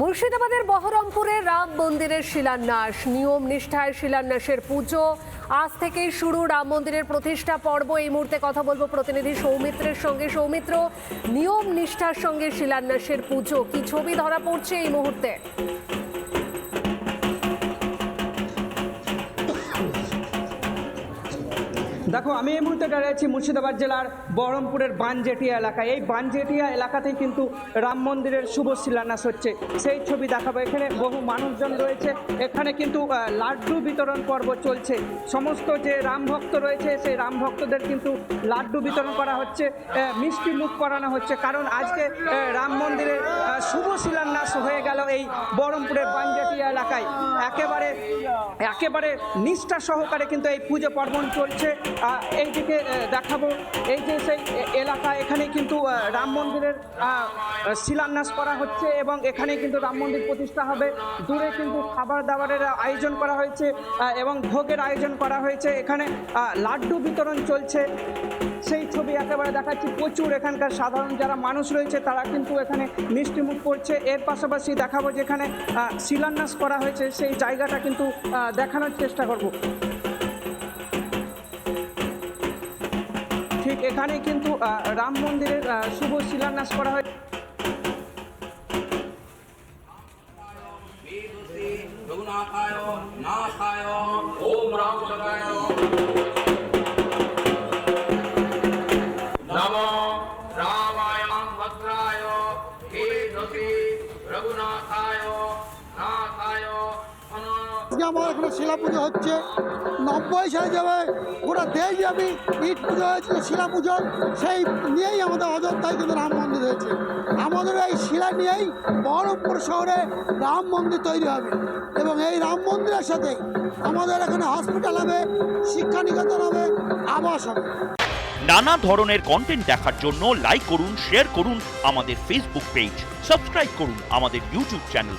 মুর্শিদাবাদের বহরমপুরে রাম মন্দিরের শিলান্যাস, নিয়ম নিষ্ঠায় শিলান্যাসের পুজো। আজ থেকেই শুরু রাম মন্দিরের প্রতিষ্ঠা পর্ব। এই মুহূর্তে কথা বলব প্রতিনিধি সৌমিত্রের সঙ্গে। সৌমিত্র, নিয়ম নিষ্ঠার সঙ্গে শিলান্যাসের পুজো, কি ছবি ধরা পড়ছে এই মুহূর্তে? দেখো, আমি এই মুহূর্তে আছি মুর্শিদাবাদ জেলার বহরমপুরের বানজেটিয়া এলাকায়। এই বানজেটিয়া এলাকাতেই কিন্তু রাম মন্দিরের শুভ শিলান্যাস হচ্ছে। সেই ছবি দেখাবো। এখানে বহু মানুষজন রয়েছে। এখানে কিন্তু লাড্ডু বিতরণ পর্ব চলছে। সমস্ত যে রাম ভক্ত রয়েছে, সেই রাম ভক্তদের কিন্তু লাড্ডু বিতরণ করা হচ্ছে। মিষ্টি মুখ করানো হচ্ছে। কারণ আজকে রাম মন্দিরের শুভ শিলান্যাস হয়ে গেল এই বহরমপুরের বানজেটিয়া এলাকায়। একেবারে একেবারে নিষ্ঠা সহকারে কিন্তু এই পুজো পার্বণ চলছে। আহ, এইদিকে আহ, দেখাবো। এই যে সেই এলাকা এখানে কিন্তু রাম মন্দিরের শিলান্যাস করা হচ্ছে এবং এখানে কিন্তু রাম মন্দির প্রতিষ্ঠা হবে। দূরে কিন্তু খাবার দাবারের আয়োজন করা হয়েছে এবং ভোগের আয়োজন করা হয়েছে। এখানে লাড্ডু বিতরণ চলছে। সেই ছবি একেবারে দেখাচ্ছি। প্রচুর এখানকার সাধারণ যারা মানুষ রয়েছে তারা কিন্তু এখানে মিষ্টিমুখ করছে। এর পাশাপাশি দেখাবো যেখানে শিলান্যাস করা হয়েছে সেই জায়গাটা কিন্তু আহ, দেখানোর চেষ্টা করব ঠিক এখানেই কিন্তু আহ, রাম মন্দিরের আহ, শুভ শিলান্যাস করা হয় श्री रघुनाथाय नाथाय ओम रामचंद्राय नमो रामाय भद्राय श्री रघुनाथाय नाथाय পুজো আমার এখানে শিলা পুজো হচ্ছে, নব্বই সালে যাবে গোটা দেশব্যাপী ইট পুজো হয়েছিল শিলা পুজো সেই নিয়েই আমাদের অযোধ্যায় কিন্তু রাম মন্দির হয়েছে। আমাদের এই শিলা নিয়েই বহরমপুর শহরে রাম মন্দির তৈরি হবে এবং এই রাম মন্দিরের সাথে আমাদের এখানে হসপিটাল হবে, শিক্ষানিকেতন হবে, আবাস হবে। নানা ধরনের কন্টেন্ট দেখার জন্য লাইক করুন শেয়ার করুন আমাদের ফেসবুক পেজ সাবস্ক্রাইব করুন আমাদের ইউটিউব চ্যানেল